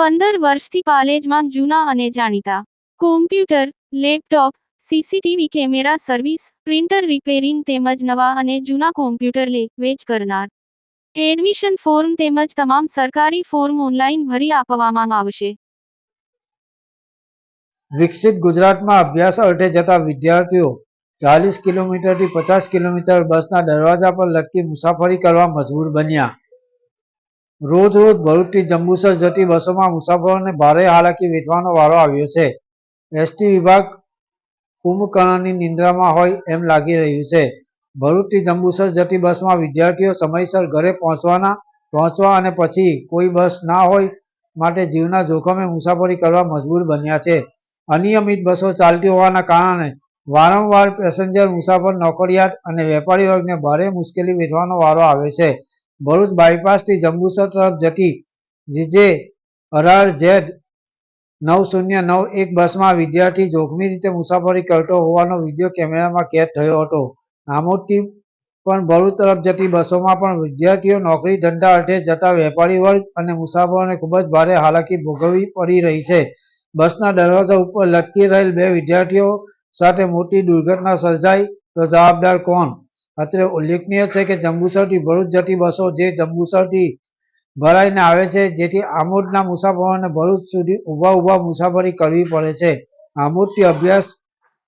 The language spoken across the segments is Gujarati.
પંદર વર્ષથી પાલેજમાં જૂના અને જાણીતા. Computer laptop CCTV camera service printer repairing તેમજ નવા અને જૂના કોમ્પ્યુટર લે, વેચ કરનાર. એડમિશન ફોર્મ તેમજ તમામ સરકારી ફોર્મ ઓનલાઈન ભરી આપવામાં આવશે. વિકસિત ગુજરાતમાં અભ્યાસ અર્થે જતા વિદ્યાર્થીઓ ચાલીસ કિલોમીટરથી પચાસ કિલોમીટર બસના દરવાજા પર લગતી મુસાફરી કરવા મજબૂર બન્યા. રોજ રોજ ભરૂચથી જંબુસર જતી બસોમાં મુસાફરોને ભારે હાલાકી વેઠવાનો વારો આવ્યો છે. એસટી વિભાગ કુંભકર્ણની નિંદ્રામાં હોય એમ લાગી રહ્યું છે. ભરૂચથી જંબુસર જતી બસમાં વિદ્યાર્થીઓ સમયસર ઘરે પહોંચવાના, પહોંચવા અને પછી કોઈ બસ ના હોય માટે જીવના જોખમે મુસાફરી કરવા મજબૂર બન્યા છે. અનિયમિત બસો ચાલતી હોવાના કારણે વારંવાર પેસેન્જર, મુસાફર, નોકરિયાત અને વેપારી વર્ગને ભારે મુશ્કેલી વેઠવાનો વારો આવે છે. ભરૂચ બાયપાસથી જંબુસર તરફ જતી જીજે અઢાર ઝેડ નવ શૂન્ય નવ એક બસમાં વિદ્યાર્થી જોખમી રીતે મુસાફરી કરતો હોવાનો વીડિયો કેમેરામાં કેદ થયો હતો. આમોદથી પણ ભરૂચ તરફ જતી બસોમાં પણ વિદ્યાર્થીઓ નોકરી ધંધા અર્થે જતા વેપારી વર્ગ અને મુસાફરોને ખૂબ જ ભારે હાલાકી ભોગવવી પડી રહી છે. બસના દરવાજા ઉપર લટકી રહેલ બે વિદ્યાર્થીઓ સાથે મોટી દુર્ઘટના સર્જાઈ. તો જવાબદાર કોણ? અત્રે ઉલ્લેખનીય છે કે જંબુસરથી ભરૂચ જતી બસો જે જંબુસરથી ભરાઈને આવે છે, જેથી આમોદના મુસાફરોને ભરૂચ સુધી ઊભા ઊભા મુસાફરી કરવી પડે છે. આમોદથી અભ્યાસ,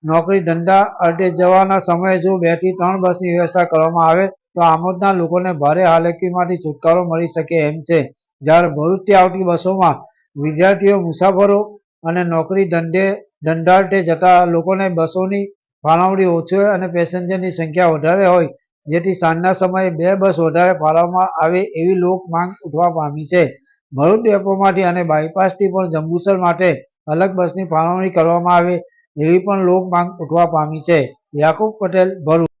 નોકરી, ધંધા અર્થે જવાના સમયે જો બેથી ત્રણ બસની વ્યવસ્થા કરવામાં આવે, તો આમોદના લોકોને ભારે હાલાકીમાંથી છુટકારો મળી શકે એમ છે. જ્યારે ભરૂચથી આવતી બસોમાં વિદ્યાર્થીઓ, મુસાફરો અને નોકરી ધંધે ધંધાર્થે જતા લોકોને બસોની ફાળવણી ઓછી હોય અને પેસેન્જરની સંખ્યા વધારે હોય, જેથી સાંજના સમયે બે બસ વધારે ફાળવવામાં આવે એવી લોક માંગ ઉઠવા પામી છે. ભરૂચ ડેપોમાંથી અને બાયપાસથી પણ જંબુસર માટે અલગ બસની ફાળવણી કરવામાં આવે એવી પણ લોક માંગ ઉઠવા પામી છે. યાકુબ પટેલ, ભરૂચ.